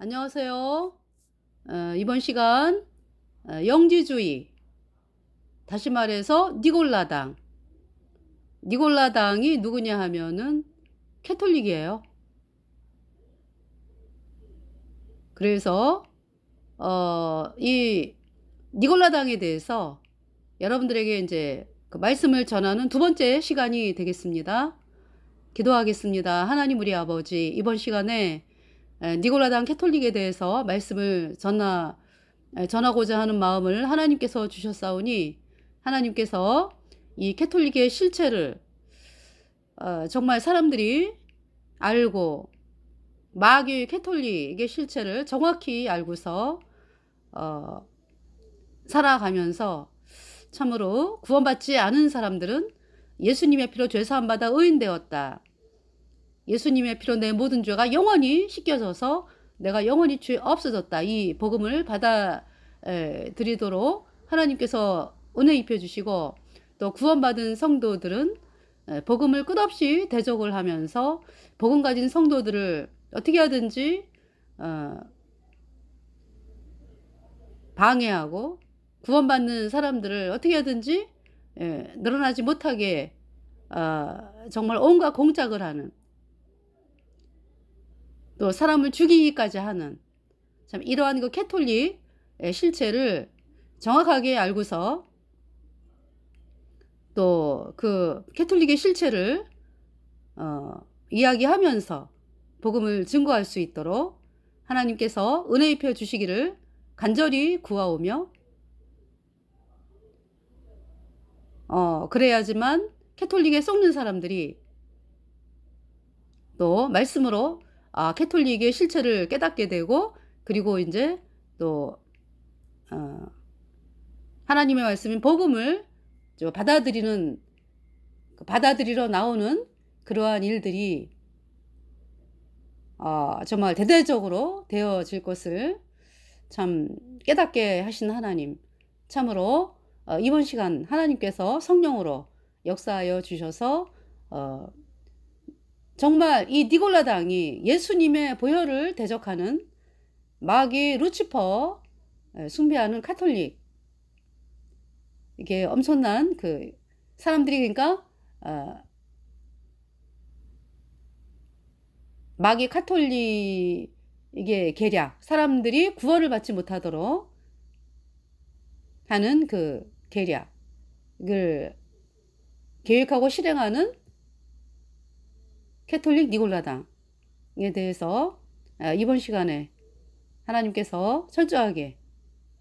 안녕하세요. 어, 이번 시간 어, 영지주의 다시 말해서 니골라당 니골라당이 누구냐 하면은 캐톨릭이에요. 그래서 어, 이 니골라당에 대해서 여러분들에게 이제 그 말씀을 전하는 두 번째 시간이 되겠습니다. 기도하겠습니다. 하나님 우리 아버지 이번 시간에 에, 니골라당 캐톨릭에 대해서 말씀을 전하 에, 전하고자 하는 마음을 하나님께서 주셨사오니 하나님께서 이 캐톨릭의 실체를 어, 정말 사람들이 알고 마귀의 캐톨릭의 실체를 정확히 알고서 어, 살아가면서 참으로 구원받지 않은 사람들은 예수님의 피로 죄사함 받아 의인되었다. 예수님의 피로 내 모든 죄가 영원히 씻겨져서 내가 영원히 죄 없어졌다. 이 복음을 받아 에, 드리도록 하나님께서 은혜 입혀 주시고 또 구원받은 성도들은 에, 복음을 끝없이 대적을 하면서 복음 가진 성도들을 어떻게 하든지 어, 방해하고 구원받는 사람들을 어떻게 하든지 예, 늘어나지 못하게 어, 정말 온갖 공작을 하는 또 사람을 죽이기까지 하는 참 이러한 그 캐톨릭의 실체를 정확하게 알고서 또 그 캐톨릭의 실체를 어, 이야기하면서 복음을 증거할 수 있도록 하나님께서 은혜 입혀 주시기를 간절히 구하오며 어, 그래야지만 캐톨릭에 속는 사람들이 또 말씀으로 아, 캐톨릭의 실체를 깨닫게 되고 그리고 이제 또 어, 하나님의 말씀인 복음을 받아들이는 그 받아들이러 나오는 그러한 일들이 어, 정말 대대적으로 되어질 것을 참 깨닫게 하신 하나님. 참으로 어, 이번 시간 하나님께서 성령으로 역사하여 주셔서 어, 정말 이 니골라당이 예수님의 보혈을 대적하는 마귀 루치퍼 숭배하는 카톨릭. 이게 엄청난 그 사람들이 그러니까 어, 마귀 카톨릭 이게 계략 사람들이 구원을 받지 못하도록 하는 그 계략을 계획하고 실행하는 캐톨릭 니골라당에 대해서 아, 이번 시간에 하나님께서 철저하게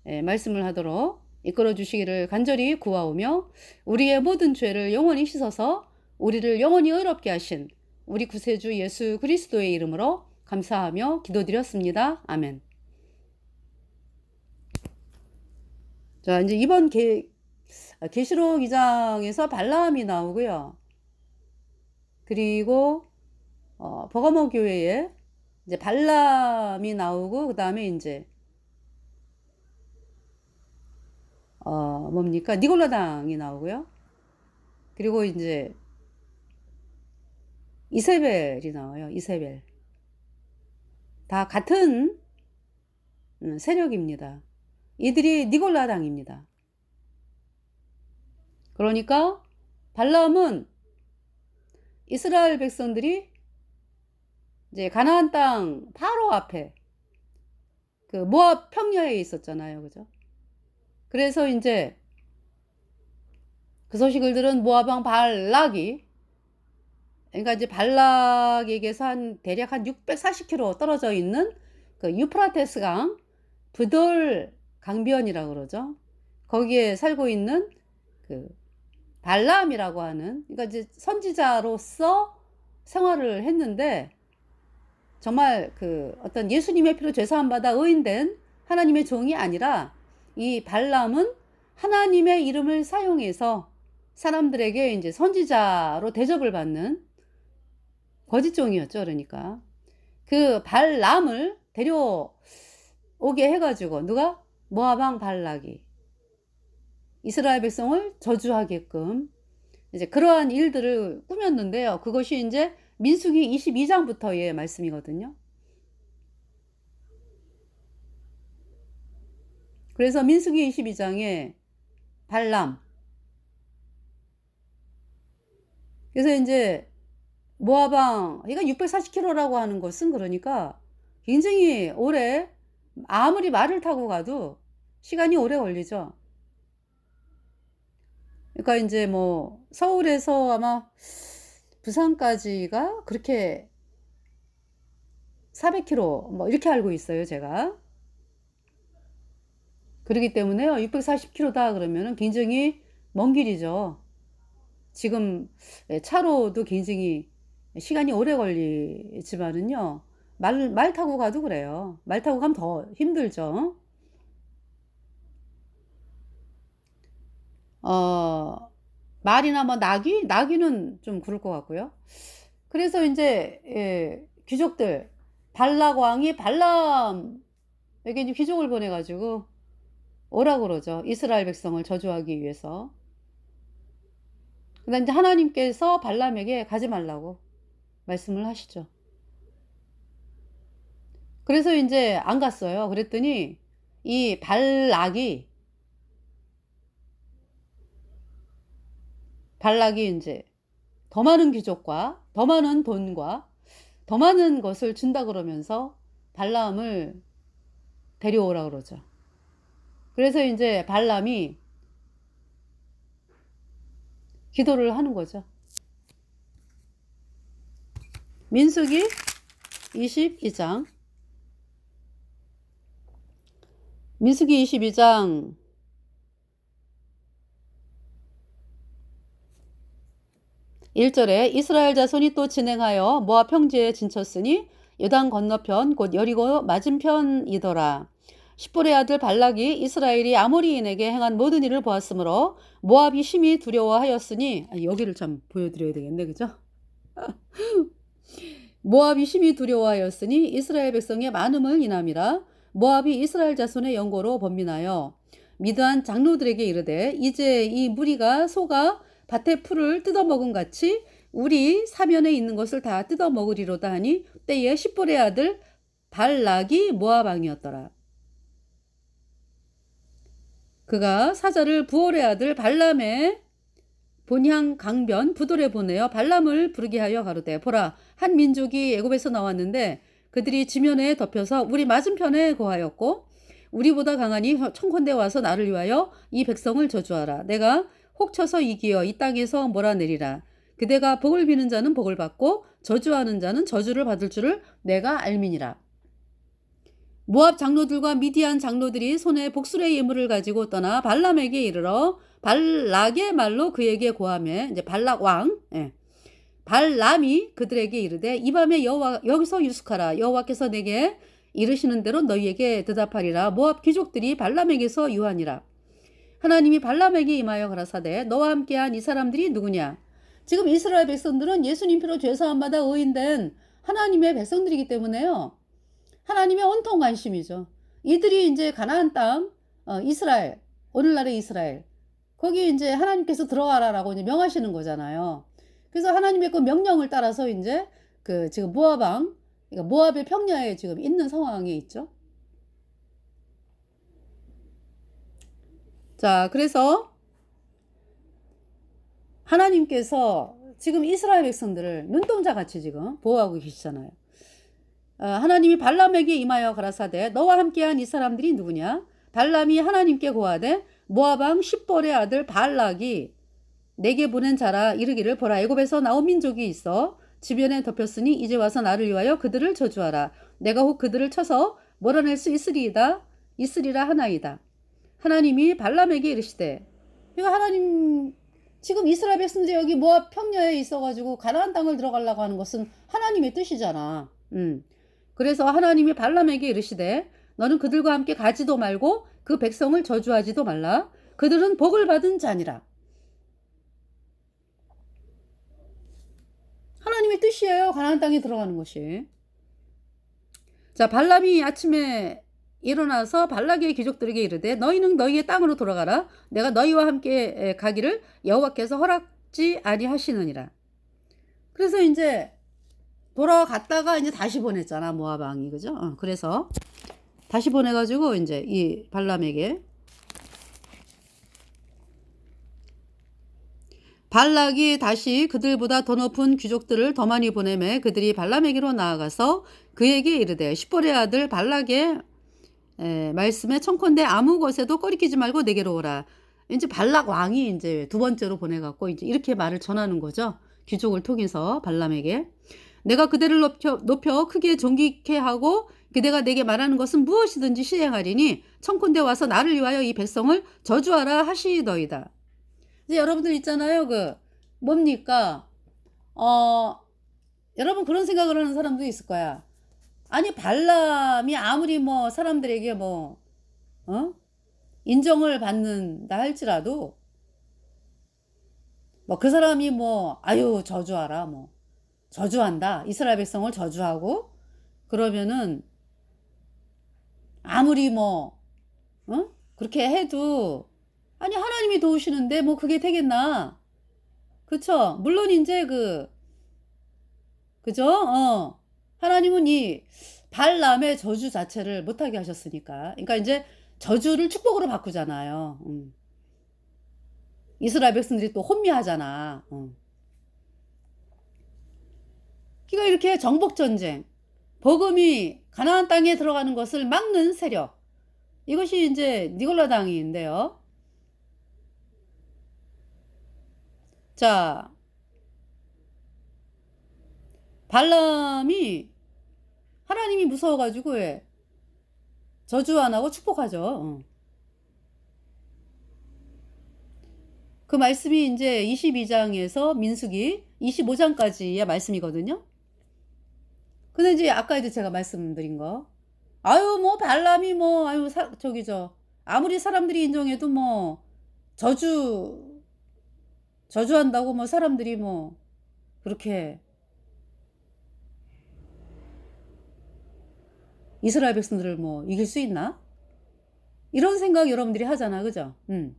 예, 말씀을 하도록 이끌어 주시기를 간절히 구하오며 우리의 모든 죄를 영원히 씻어서 우리를 영원히 의롭게 하신 우리 구세주 예수 그리스도의 이름으로 감사하며 기도드렸습니다. 아멘. 자, 이제 이번 게, 아, 계시록 2장에서 발람이 나오고요. 그리고 어, 버가모 교회에 이제 발람이 나오고 그 다음에 이제 어, 뭡니까? 니골라당이 나오고요. 그리고 이제 이세벨이 나와요. 이세벨. 다 같은 음, 세력입니다. 이들이 니골라당입니다. 그러니까 발람은 이스라엘 백성들이 이제 가나안 땅 바로 앞에 그 모압 평야에 있었잖아요. 그죠? 그래서 이제 그 소식을 들은 모압 왕 발락이 그러니까 이제 발락에게서 한 대략 한 640km 떨어져 있는 그 유프라테스 강 브돌 강변이라고 그러죠. 거기에 살고 있는 그 발람이라고 하는 그러니까 이제 선지자로서 생활을 했는데 정말 그 어떤 예수님의 피로 죄사함 받아 의인된 하나님의 종이 아니라 이 발람은 하나님의 이름을 사용해서 사람들에게 이제 선지자로 대접을 받는 거짓 종이었죠. 그러니까 그 발람을 데려오게 해가지고 누가 모아방 발락이 이스라엘 백성을 저주하게끔 이제 그러한 일들을 꾸몄는데요. 그것이 이제 민수기 22장부터의 말씀이거든요. 그래서 민수기 22장에 발람 그래서 이제 모아방 이가 640km라고 하는 것은 그러니까 굉장히 오래 아무리 말을 타고 가도 시간이 오래 걸리죠. 그러니까 이제 뭐 서울에서 아마 부산까지가 그렇게 400km 뭐 이렇게 알고 있어요, 제가. 그렇기 때문에요. 640km다 그러면은 굉장히 먼 길이죠. 지금 예, 차로도 굉장히 시간이 오래 걸리지만은요. 말, 말 타고 가도 그래요. 말 타고 가면 더 힘들죠. 어, 말이나 뭐 나귀? 나귀는 좀 그럴 것 같고요. 그래서 이제 예, 귀족들 발락 왕이 발람에게 이제 귀족을 보내가지고 오라 그러죠. 이스라엘 백성을 저주하기 위해서. 그다음 이제 하나님께서 발람에게 가지 말라고 말씀을 하시죠. 그래서 이제 안 갔어요. 그랬더니 이 발락이 발락이 이제 더 많은 귀족과 더 많은 돈과 더 많은 것을 준다 그러면서 발람을 데려오라 그러죠. 그래서 이제 발람이 기도를 하는 거죠. 민수기 22장 민수기 22장 1절에 이스라엘 자손이 또 진행하여 모압 평지에 진쳤으니 요단 건너편 곧 여리고 맞은편이더라. 십볼의 아들 발락이 이스라엘이 아모리인에게 행한 모든 일을 보았으므로 모압이 심히 두려워하였으니 아, 여기를 참 보여드려야 되겠네 그죠? 모압이 심히 두려워하였으니 이스라엘 백성의 많음을 인함이라 모압이 이스라엘 자손의 연고로 번민하여 미드한 장로들에게 이르되 이제 이 무리가 소가 밭의 풀을 뜯어먹은 같이 우리 사면에 있는 것을 다 뜯어먹으리로다 하니 때에 십볼의 아들 발락이 모압 왕이었더라. 그가 사자를 부올의 아들 발람의 본향 강변 부돌에 보내어 발람을 부르게 하여 가로되 보라 한 민족이 애굽에서 나왔는데 그들이 지면에 덮여서 우리 맞은편에 거하였고 우리보다 강하니 청컨대 와서 나를 위하여 이 백성을 저주하라 내가 혹 쳐서 이기어 이 땅에서 몰아내리라. 그대가 복을 비는 자는 복을 받고 저주하는 자는 저주를 받을 줄을 내가 알미니라. 모압 장로들과 미디안 장로들이 손에 복술의 예물을 가지고 떠나 발람에게 이르러 발락의 말로 그에게 고함해 이제 발락 왕 예. 발람이 그들에게 이르되 이 밤에 여호와 여기서 유숙하라. 여호와께서 내게 이르시는 대로 너희에게 대답하리라. 모압 귀족들이 발람에게서 유하니라 하나님이 발람에게 임하여 가라사대 너와 함께한 이 사람들이 누구냐 지금 이스라엘 백성들은 예수님 피로 죄사함 받아 의인된 하나님의 백성들이기 때문에요. 하나님의 온통 관심이죠. 이들이 이제 가나안 땅 어, 이스라엘 오늘날의 이스라엘 거기 이제 하나님께서 들어가라라고 이제 명하시는 거잖아요. 그래서 하나님의 그 명령을 따라서 이제 그 지금 모압왕 그러니까 모압의 평야에 지금 있는 상황에 있죠. 자, 그래서 하나님께서 지금 이스라엘 백성들을 눈동자 같이 지금 보호하고 계시잖아요. 어, 하나님이 발람에게 임하여 가라사대 너와 함께한 이 사람들이 누구냐? 발람이 하나님께 고하되 모아방 십볼의 아들 발락이 내게 보낸 자라 이르기를 보라 애굽에서 나온 민족이 있어 지변에 덮였으니 이제 와서 나를 위하여 그들을 저주하라 내가 혹 그들을 쳐서 몰아낼 수 있으리이다 있으리라 하나이다 하나님이 발람에게 이르시되 그러니까 하나님 지금 이스라엘 백성들이 여기 모압 평야에 있어가지고 가나안 땅을 들어가려고 하는 것은 하나님의 뜻이잖아. 음. 그래서 하나님이 발람에게 이르시되 너는 그들과 함께 가지도 말고 그 백성을 저주하지도 말라. 그들은 복을 받은 자니라. 하나님의 뜻이에요. 가나안 땅에 들어가는 것이. 자, 발람이 아침에 일어나서 발라기의 귀족들에게 이르되 너희는 너희의 땅으로 돌아가라 내가 너희와 함께 가기를 여호와께서 허락지 아니하시느니라. 그래서 이제 돌아갔다가 이제 다시 보냈잖아 모압 왕이 그죠? 어, 그래서 다시 보내가지고 이제 이 발람에게 발락이 다시 그들보다 더 높은 귀족들을 더 많이 보내매 그들이 발람에게로 나아가서 그에게 이르되 시보레 아들 발락의 에, 말씀에 청컨대 아무 것에도 꺼리끼지 말고 내게로 오라. 이제 발락 왕이 이제 두 번째로 보내갖고 이제 이렇게 말을 전하는 거죠. 귀족을 통해서 발람에게 내가 그대를 높여, 높여 크게 존귀케 하고 그대가 내게 말하는 것은 무엇이든지 시행하리니 청컨대 와서 나를 위하여 이 백성을 저주하라 하시더이다. 이제 여러분들 있잖아요. 그 뭡니까? 어 여러분 그런 생각을 하는 사람도 있을 거야. 아니 발람이 아무리 뭐 사람들에게 뭐 어? 인정을 받는다 할지라도 뭐 그 사람이 뭐 아유 저주하라 뭐. 저주한다. 이스라엘 백성을 저주하고 그러면은 아무리 뭐 어? 그렇게 해도 아니 하나님이 도우시는데 뭐 그게 되겠나? 그쵸? 물론 이제 그 그죠? 어 하나님은 이 발람의 저주 자체를 못하게 하셨으니까 그러니까 이제 저주를 축복으로 바꾸잖아요 음. 이스라엘 백성들이 또 혼미하잖아 어. 그러니까 이렇게 정복 전쟁 복음이 가나안 땅에 들어가는 것을 막는 세력 이것이 이제 니골라 당인데요. 자, 발람이 하나님이 무서워가지고 왜 저주 안 하고 축복하죠. 어. 그 말씀이 이제 22장에서 민수기 25장까지의 말씀이거든요. 근데 이제 아까 이제 제가 말씀드린 거. 아유, 뭐, 발람이 뭐, 아유, 사, 저기, 저, 아무리 사람들이 인정해도 뭐, 저주, 저주한다고 뭐, 사람들이 뭐, 그렇게, 이스라엘 백성들을 뭐, 이길 수 있나? 이런 생각 여러분들이 하잖아, 그죠? 음.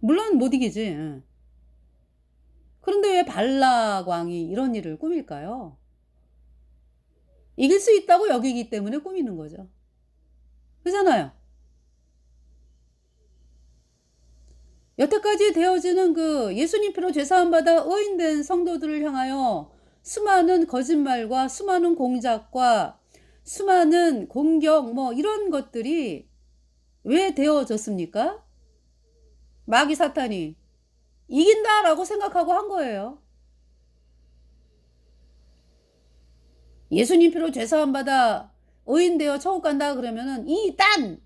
물론 못 이기지. 예. 그런데 왜 발락 왕이 이런 일을 꾸밀까요? 이길 수 있다고 여기기 때문에 꾸미는 거죠. 그잖아요. 여태까지 되어지는 그 예수님 피로 죄사함 받아 의인된 성도들을 향하여 수많은 거짓말과 수많은 공작과 수많은 공격 뭐 이런 것들이 왜 되어졌습니까? 마귀 사탄이 이긴다라고 생각하고 한 거예요. 예수님 피로 죄사함 받아 의인되어 천국 간다 그러면은 이딴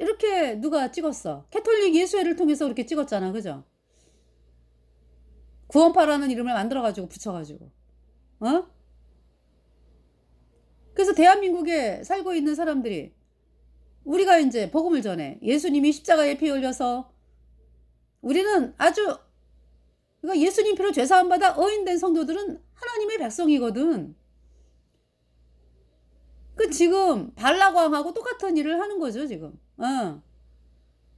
이렇게 누가 찍었어? 캐톨릭 예수회를 통해서 그렇게 찍었잖아, 그죠? 구원파라는 이름을 만들어 가지고 붙여 가지고, 어? 그래서 대한민국에 살고 있는 사람들이 우리가 이제 복음을 전해 예수님이 십자가에 피 흘려서 우리는 아주 그러니까 예수님 피로 죄 사함 받아 의인된 성도들은 하나님의 백성이거든. 그 지금 발락왕하고 똑같은 일을 하는 거죠 지금. 어.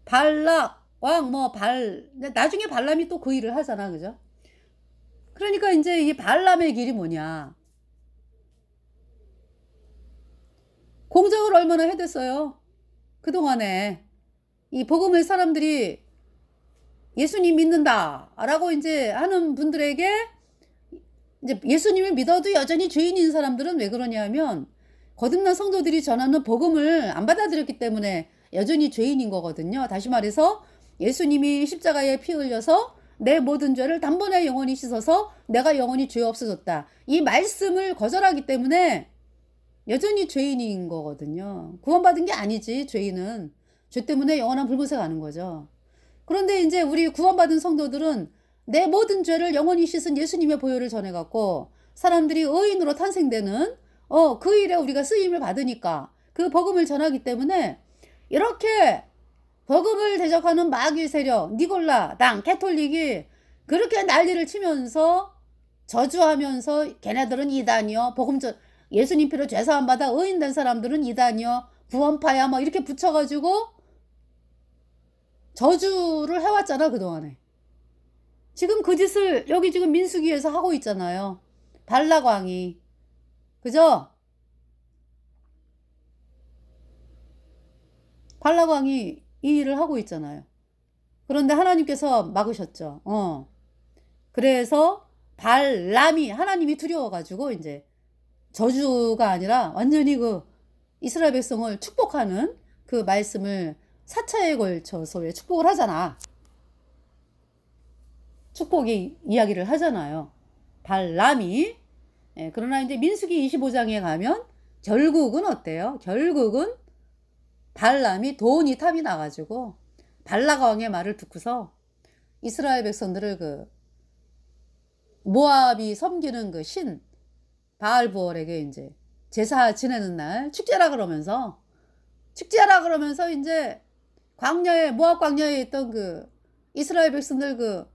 발락왕 뭐 발 나중에 발람이 또 그 일을 하잖아 그죠? 그러니까 이제 이 발람의 길이 뭐냐? 공작을 얼마나 해댔어요? 그동안에 이 복음을 사람들이 예수님 믿는다 라고 이제 하는 분들에게 이제 예수님을 믿어도 여전히 죄인인 사람들은 왜 그러냐면 거듭난 성도들이 전하는 복음을 안 받아들였기 때문에 여전히 죄인인 거거든요. 다시 말해서 예수님이 십자가에 피 흘려서 내 모든 죄를 단번에 영원히 씻어서 내가 영원히 죄 없어졌다. 이 말씀을 거절하기 때문에 여전히 죄인인 거거든요. 구원받은 게 아니지, 죄인은. 죄 때문에 영원한 불못에 가는 거죠. 그런데 이제 우리 구원받은 성도들은 내 모든 죄를 영원히 씻은 예수님의 보혈을 전해갖고 사람들이 의인으로 탄생되는 어, 그 일에 우리가 쓰임을 받으니까 그 복음을 전하기 때문에 이렇게 복음을 대적하는 마귀 세력, 니골라, 당, 캐톨릭이 그렇게 난리를 치면서 저주하면서 걔네들은 이단이요. 복음 전 예수님 피로 죄사함 받아 의인된 사람들은 이단이요. 구원파야 뭐 이렇게 붙여가지고 저주를 해왔잖아, 그동안에. 지금 그 짓을 여기 지금 민수기에서 하고 있잖아요. 발락왕이. 그죠? 발락왕이 이 일을 하고 있잖아요. 그런데 하나님께서 막으셨죠. 어. 그래서 발람이 하나님이 두려워가지고 이제 저주가 아니라 완전히 그 이스라엘 백성을 축복하는 그 말씀을 사차에 걸쳐서 왜 축복을 하잖아. 축복의 이야기를 하잖아요. 발람이. 예, 그러나 이제 민수기 25장에 가면 결국은 어때요? 결국은 발람이 돈이 탑이 나가지고 발라가 왕의 말을 듣고서 이스라엘 백성들을 그 모압이 섬기는 그 신 바알부얼에게 이제 제사 지내는 날 축제라 그러면서 축제라 그러면서 이제 광야에 모압 광야에 있던 그 이스라엘 백성들 그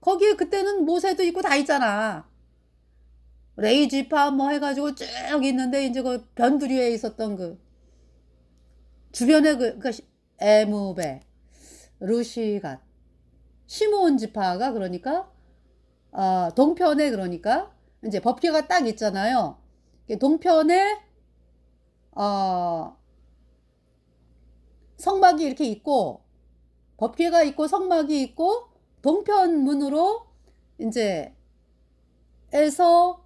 거기에 그때는 모세도 있고 다 있잖아. 레이지파 뭐 해가지고 쭉 있는데 이제 그 변두리에 있었던 그 주변에 그, 그 에무베, 루시갓, 시므온 지파가 그러니까 어, 동편에 그러니까 이제 법계가 딱 있잖아요. 동편에 어, 성막이 이렇게 있고 법계가 있고 성막이 있고 동편 문으로 이제 에서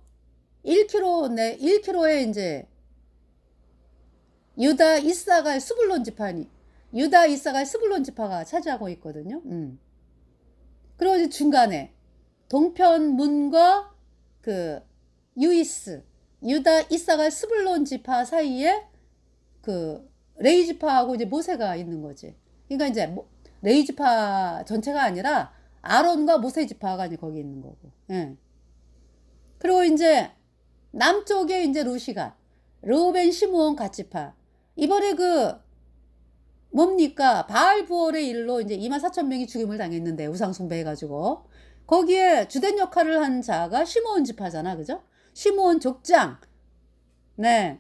1km 내 1km에 이제 유다 이사갈 스불론 지파니 유다 이사갈 스불론 지파가 차지하고 있거든요. 음. 그리고 이제 중간에 동편 문과 그 유이스 유다 이사갈 스불론 지파 사이에 그 레이 지파하고 이제 모세가 있는 거지. 그러니까 이제 모- 레이 지파 전체가 아니라 아론과 모세 지파가 이제 거기 있는 거고. 예. 그리고 이제 남쪽에 이제 루시가 르우벤 시므온 갓지파 이번에 그 뭡니까? 바알 부월의 일로 이제 2만 4천 명이 죽임을 당했는데 우상 숭배해가지고. 거기에 주된 역할을 한 자가 시므온 지파잖아 그죠? 시므온 족장. 네.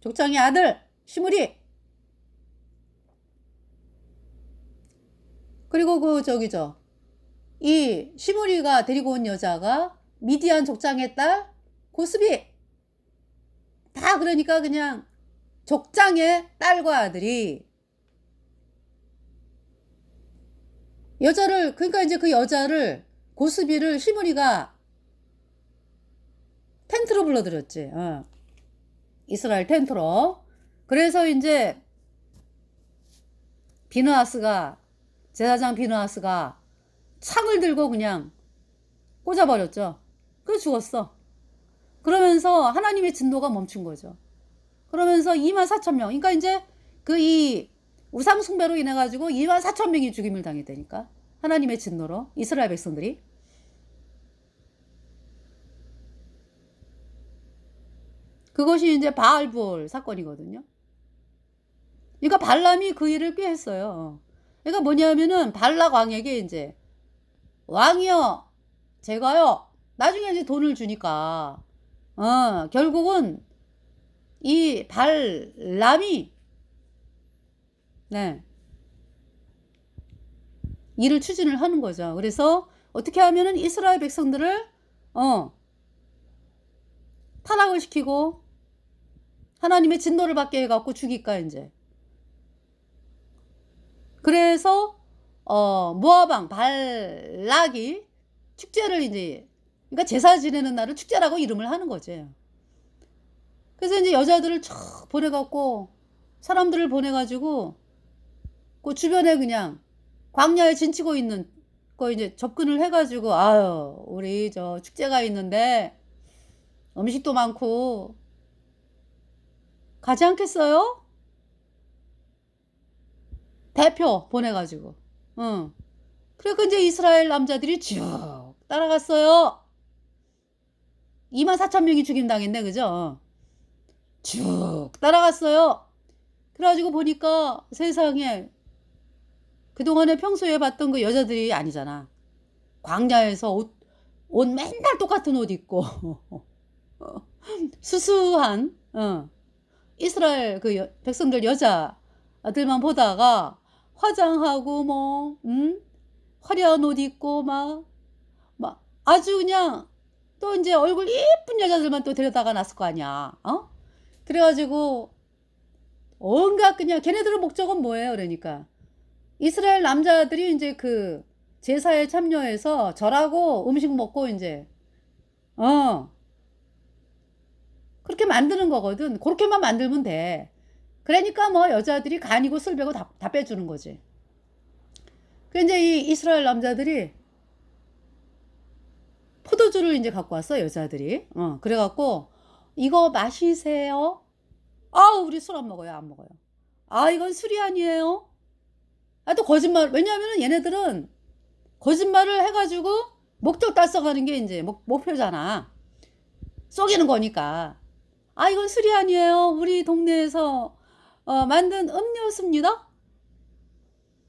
족장의 아들 시므리. 그리고 그 저기죠 이 시므리가 데리고 온 여자가 미디안 족장의 딸 고스비. 다 그러니까 그냥 족장의 딸과 아들이 여자를 그러니까 이제 그 여자를 고스비를 시므리가 텐트로 불러들였지. 어. 이스라엘 텐트로. 그래서 이제 비누아스가 제사장 비누아스가 창을 들고 그냥 꽂아버렸죠. 그래 죽었어. 그러면서 하나님의 진노가 멈춘 거죠. 그러면서 2만 4천 명. 그러니까 이제 그 이 우상 숭배로 인해 가지고 2만 4천 명이 죽임을 당했다니까. 하나님의 진노로 이스라엘 백성들이. 그것이 이제 바알부올 사건이거든요. 그러니까 발람이 그 일을 꾀했어요. 그러니까 뭐냐면은 발락 왕에게 이제 왕이여 제가요 나중에 이제 돈을 주니까 어 결국은 이 발람이 네 일을 추진을 하는 거죠. 그래서 어떻게 하면은 이스라엘 백성들을 어 타락을 시키고 하나님의 진노를 받게 해 갖고 죽일까 이제. 그래서 어 모아방 발락이 축제를 이제 그러니까 제사 지내는 날을 축제라고 이름을 하는 거지. 그래서 이제 여자들을 쫙 보내갖고 사람들을 보내가지고 그 주변에 그냥 광야에 진치고 있는 거 이제 접근을 해가지고 아유 우리 저 축제가 있는데 음식도 많고 가지 않겠어요? 대표 보내가지고 응. 그래서 이제 이스라엘 남자들이 쭉 따라갔어요. 2만 4천 명이 죽임 당했네 그죠? 쭉 따라갔어요. 그래가지고 보니까 세상에 그동안에 평소에 봤던 그 여자들이 아니잖아. 광야에서 옷, 옷 맨날 똑같은 옷 입고 수수한 어, 이스라엘 그 여- 백성들 여자들만 보다가 화장하고 뭐 음? 화려한 옷 입고 막, 막 아주 그냥 또 이제 얼굴 예쁜 여자들만 또 데려다가 놨을 거 아니야. 어? 그래가지고 온갖 그냥 걔네들의 목적은 뭐예요? 그러니까 이스라엘 남자들이 이제 그 제사에 참여해서 절하고 음식 먹고 이제 어 그렇게 만드는 거거든. 그렇게만 만들면 돼. 그러니까 뭐 여자들이 간이고 술배고 다, 다 빼주는 거지. 그 이제 이 이스라엘 남자들이 포도주를 이제 갖고 왔어 여자들이. 어 그래갖고 이거 마시세요. 아 우리 술 안 먹어요 안 먹어요. 아 이건 술이 아니에요. 아 또 거짓말 왜냐하면 얘네들은 거짓말을 해가지고 목적 달성하는 게 이제 목, 목표잖아. 속이는 거니까. 아 이건 술이 아니에요. 우리 동네에서 어, 만든 음료수입니다.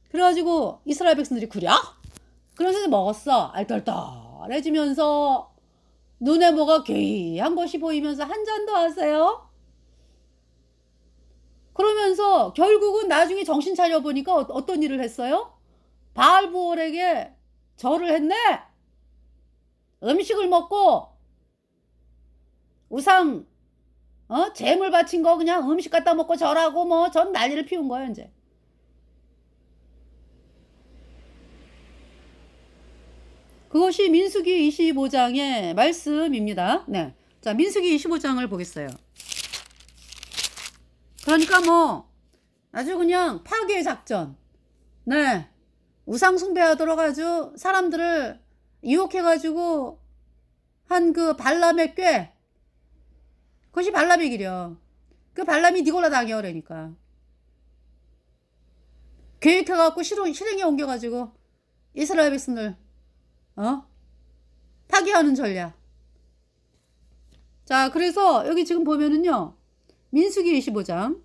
그래가지고 이스라엘 백성들이 그래? 그래서 먹었어. 알떨떨해지면서 눈에 뭐가 괴이한 것이 보이면서 한 잔 더 하세요. 그러면서 결국은 나중에 정신 차려 보니까 어- 어떤 일을 했어요? 바알부올에게 절을 했네. 음식을 먹고 우상 어 재물 바친 거 그냥 음식 갖다 먹고 절하고 뭐 전 난리를 피운 거예요 이제. 그것이 민수기 25장의 말씀입니다. 네. 자, 민수기 25장을 보겠어요. 그러니까 뭐 아주 그냥 파괴 작전. 네. 우상 숭배하도록 아주 사람들을 유혹해 가지고 한 그 발람의 꾀. 그것이 발람의 길이요. 그 발람이 니골라 당해 그러니까. 계획해 갖고 실행 실행에 옮겨 가지고 이스라엘 백성들 어? 파괴하는 전략. 자, 그래서 여기 지금 보면은요. 민수기 25장.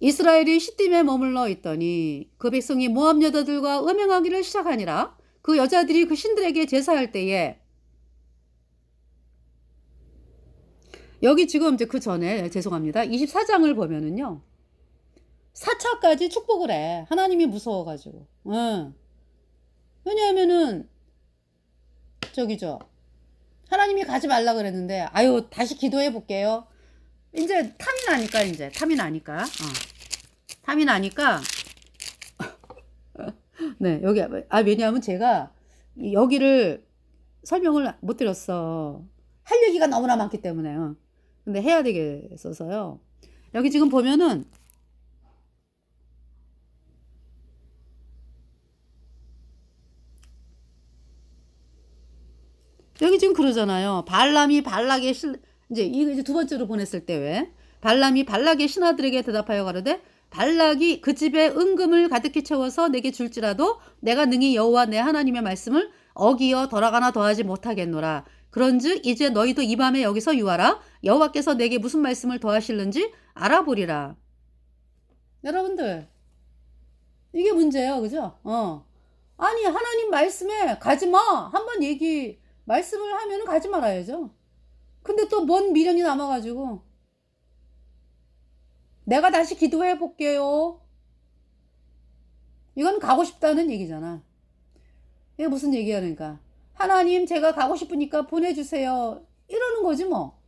이스라엘이 시딤에 머물러 있더니 그 백성이 모압 여자들과 음행하기를 시작하니라. 그 여자들이 그 신들에게 제사할 때에 여기 지금 이제 그 전에 죄송합니다. 24장을 보면은요. 4차까지 축복을 해. 하나님이 무서워가지고. 응. 왜냐하면은 저기죠. 하나님이 가지 말라 그랬는데 아유 다시 기도해 볼게요. 이제 탐이 나니까 이제 탐이 나니까 어. 탐이 나니까 네 여기 아 왜냐하면 제가 이- 여기를 설명을 못 드렸어. 할 얘기가 너무나 많기 때문에요. 근데 해야 되겠어서요. 여기 지금 보면은 여기 지금 그러잖아요. 발람이 발락의 신 이제 이거 이제 두 번째로 보냈을 때 왜? 발람이 발락의 신하들에게 대답하여 가로되 발락이 그 집에 은금을 가득히 채워서 내게 줄지라도 내가 능히 여호와 내 하나님의 말씀을 어기어 덜어가나 더하지 못하겠노라. 그런즉 이제 너희도 이 밤에 여기서 유하라. 여호와께서 내게 무슨 말씀을 더하실는지 알아보리라. 여러분들 이게 문제예요, 그죠? 어. 아니 하나님 말씀에 가지 마. 한번 얘기 말씀을 하면은 가지 말아야죠. 근데 또 뭔 미련이 남아가지고 내가 다시 기도해 볼게요. 이건 가고 싶다는 얘기잖아. 이게 무슨 얘기하니까 하나님 제가 가고 싶으니까 보내주세요. 이러는 거지 뭐.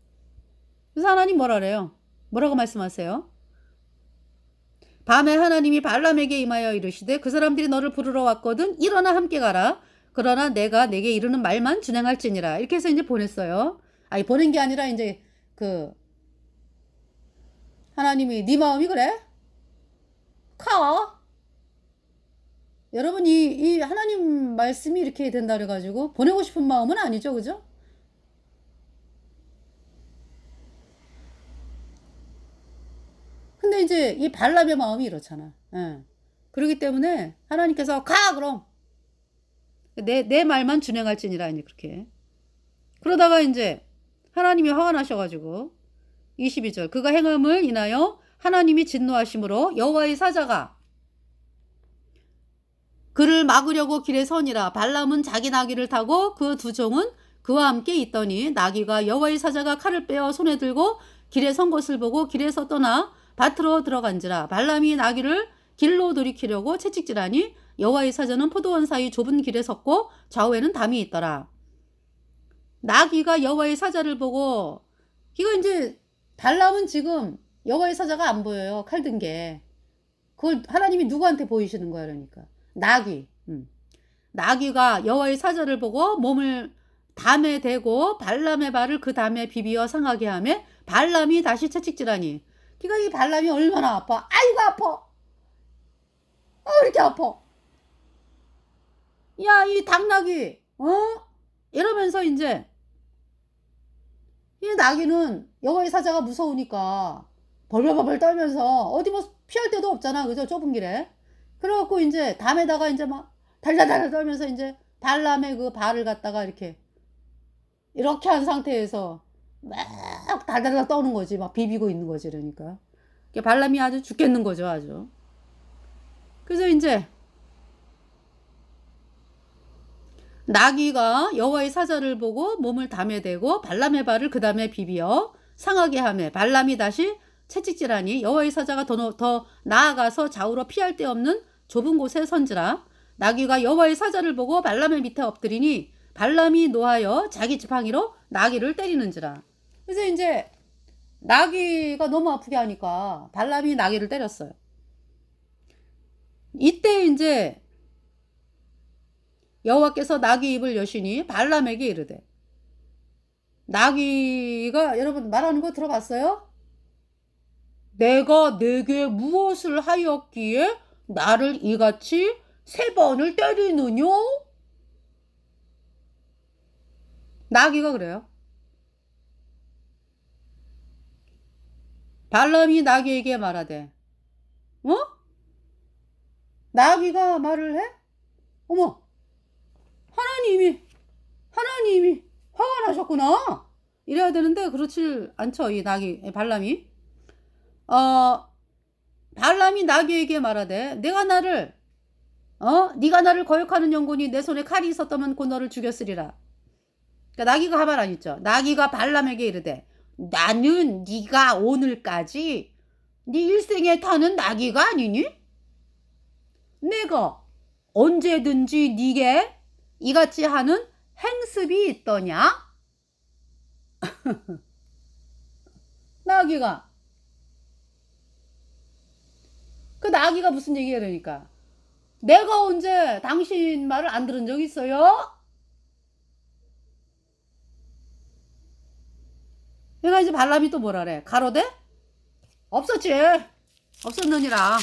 그래서 하나님 뭐라 그래요? 뭐라고 말씀하세요? 밤에 하나님이 발람에게 임하여 이르시되 그 사람들이 너를 부르러 왔거든 일어나 함께 가라. 그러나 내가 내게 이르는 말만 준행할지니라. 이렇게 해서 이제 보냈어요. 아니 보낸 게 아니라 이제 그 하나님이 네 마음이 그래? 가. 여러분 이, 이 하나님 말씀이 이렇게 된다 그래가지고 보내고 싶은 마음은 아니죠, 그죠? 근데 이제 이 발람의 마음이 이렇잖아. 예. 그렇기 때문에 하나님께서 가 그럼 내, 내 말만 준행할지니라 이제 그렇게. 그러다가 이제 하나님이 화가 나셔가지고 22절 그가 행함을 인하여 하나님이 진노하심으로 여호와의 사자가 그를 막으려고 길에 서니라 발람은 자기 나귀를 타고 그 두 종은 그와 함께 있더니 나귀가 여호와의 사자가 칼을 빼어 손에 들고 길에 선 것을 보고 길에서 떠나 밭으로 들어간지라 발람이 나귀를 길로 돌이키려고 채찍질하니 여호와의 사자는 포도원 사이 좁은 길에 섰고 좌우에는 담이 있더라. 나귀가 여호와의 사자를 보고 이거 이제 발람은 지금 여호와의 사자가 안 보여요. 칼 든 게. 그걸 하나님이 누구한테 보이시는 거야 그러니까 나귀. 음. 나귀가 여호와의 사자를 보고 몸을 담에 대고 발람의 발을 그 담에 비비어 상하게 하며 발람이 다시 채찍질하니 그러니까 이 발람이 얼마나 아파 아이고 아파 어 이렇게 아파 야 이 당나귀. 어? 이러면서 이제 이 나귀는 여호와의 사자가 무서우니까 벌벌벌벌 떨면서 어디 뭐 피할 데도 없잖아. 그죠? 좁은 길에. 그래갖고 이제 담에다가 이제 막 달달달 떨면서 이제 발람의 그 발을 갖다가 이렇게 이렇게 한 상태에서 막 달달달 떠는 거지. 막 비비고 있는 거지. 그러니까. 발람이 아주 죽겠는 거죠 아주. 그래서 이제 나귀가 여호와의 사자를 보고 몸을 담에 대고 발람의 발을 그 다음에 비비어 상하게 하며 발람이 다시 채찍질하니 여호와의 사자가 더, 노- 더 나아가서 좌우로 피할 데 없는 좁은 곳에 선지라. 나귀가 여호와의 사자를 보고 발람의 밑에 엎드리니 발람이 노하여 자기 지팡이로 나귀를 때리는지라. 그래서 이제 나귀가 너무 아프게 하니까 발람이 나귀를 때렸어요. 이때 이제 여호와께서 나귀 입을 여시니 발람에게 이르되 나귀가 여러분 말하는 거 들어봤어요? 내가 내게 무엇을 하였기에 나를 이같이 세 번을 때리느뇨? 나귀가 그래요. 발람이 나귀에게 말하되, 어? 나귀가 말을 해? 어머, 하나님이, 하나님이 화가 나셨구나. 이래야 되는데, 그렇지 않죠, 이 나귀, 이 발람이. 어, 발람이 나귀에게 말하되, 내가 나를, 어? 네가 나를 거역하는 영혼이 내 손에 칼이 있었다면 곧 너를 죽였으리라. 그러니까 나귀가 한말안 있죠. 나귀가 발람에게 이르되, 나는 네가 오늘까지 네 일생에 타는 나귀가 아니니? 내가 언제든지 네게 이같이 하는 행습이 있더냐? 나귀가 그 나귀가 무슨 얘기야 그러니까 내가 언제 당신 말을 안 들은 적 있어요? 내가 이제 발람이 또 뭐라 그래 가로대? 없었지 없었느니라